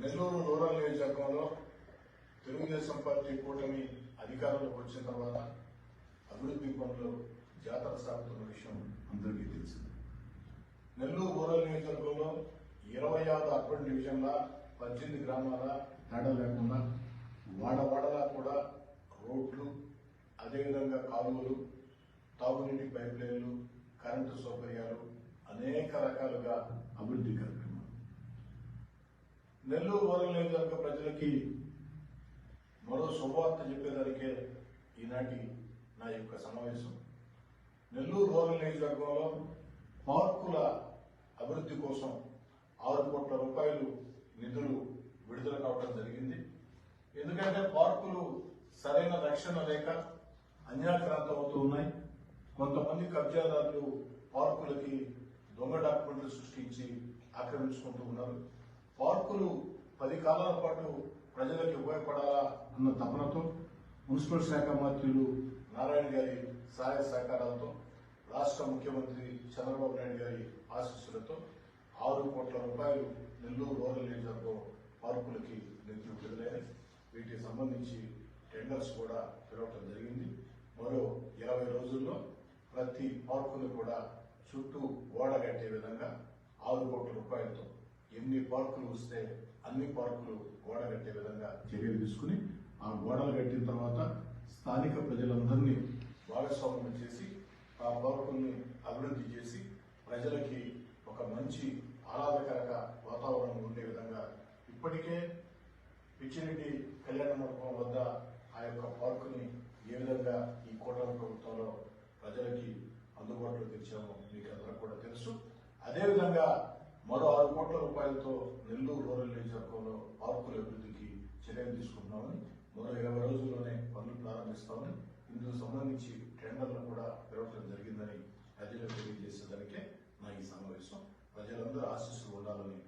Nellore rural నియోజకవర్గంలో Telugu Desam party కూటమి అధికారంలోకి వచ్చిన తర్వాత అభివృద్ధి పనులు జాతర సాగుతున్న విషయం అందరికీ తెలిసింది. నెల్లూరు రూరల్ నియోజకవర్గంలో ఇరవై ఆరు అర్బన్ డివిజన్ల పద్దెనిమిది గ్రామాల తేడా లేకుండా వాడవాడలా కూడా రోడ్లు అదేవిధంగా కాలువలు తాగునీటి పైప్ లైన్లు కరెంటు సౌకర్యాలు అనేక రకాలుగా అభివృద్ధి కార్యక్రమాలు. నెల్లూరు రూరల్ నియోజకవర్గ ప్రజలకి మరో శుభవార్త చెప్పేదానికే ఈనాటి నా యొక్క సమావేశం. నెల్లూరు రూరల్ నియోజకవర్గంలో పార్కుల అభివృద్ధి కోసం ఆరు కోట్ల రూపాయలు నిధులు విడుదల కావడం జరిగింది. ఎందుకంటే పార్కులు సరైన రక్షణ లేక అన్యాక్రాంతం అవుతూ ఉన్నాయి. కొంతమంది కబ్జాదారులు పార్కులకి దొంగ డాక్యుమెంట్లు సృష్టించి ఆక్రమించుకుంటూ ఉన్నారు. పార్కులు పది కాలాల పాటు ప్రజలకు ఉపయోగపడాలా అన్న తపనతో మున్సిపల్ శాఖ మంత్రులు నారాయణ గారి సహాయ సహకారాలతో రాష్ట్ర ముఖ్యమంత్రి చంద్రబాబు నాయుడు గారి ఆశీస్సులతో ఆరు కోట్ల రూపాయలు నెల్లూరు రూరల్ ఏరియాలో పార్కులకి నిధులు విడుదలైనాయి వీటికి సంబంధించి టెండర్స్ కూడా పిలవటం జరిగింది. మరో ఇరవై రోజుల్లో ప్రతి పార్కును కూడా చుట్టూ గోడ కట్టే విధంగా ఆరు కోట్ల రూపాయలతో ఎన్ని పార్కులు వస్తే అన్ని పార్కులు గోడ కట్టే విధంగా చర్యలు తీసుకుని ఆ గోడలు కట్టిన తర్వాత స్థానిక ప్రజలందరినీ భాగస్వామ్యం చేసి ఆ పార్కుల్ని అభివృద్ధి చేసి ప్రజలకి ఒక మంచి ఆహ్లాదకరంగా వాతావరణం ఉండే విధంగా ఇప్పటికే పిచ్చిరెడ్డి కళ్యాణ మండపం వద్ద ఆ యొక్క పార్కుని ఏ విధంగా ఈ కూటమి ప్రభుత్వంలో ప్రజలకి అందుబాటులో తెచ్చామో మీకు అందరూ కూడా తెలుసు. అదేవిధంగా మరో ఆరు కోట్ల రూపాయలతో నెల్లూరు రూరల్ నియోజకవర్గంలో పార్కుల అభివృద్ధికి చర్యలు తీసుకుంటున్నామని మరో ఇరవై రోజుల్లోనే పనులు ప్రారంభిస్తామని ఇందుకు సంబంధించి టెండర్లు కూడా పెరగడం జరిగిందని ప్రజలకు తెలియజేసేదానికే నా ఈ సమావేశం. ప్రజలందరూ ఆశిస్తూ ఉండాలని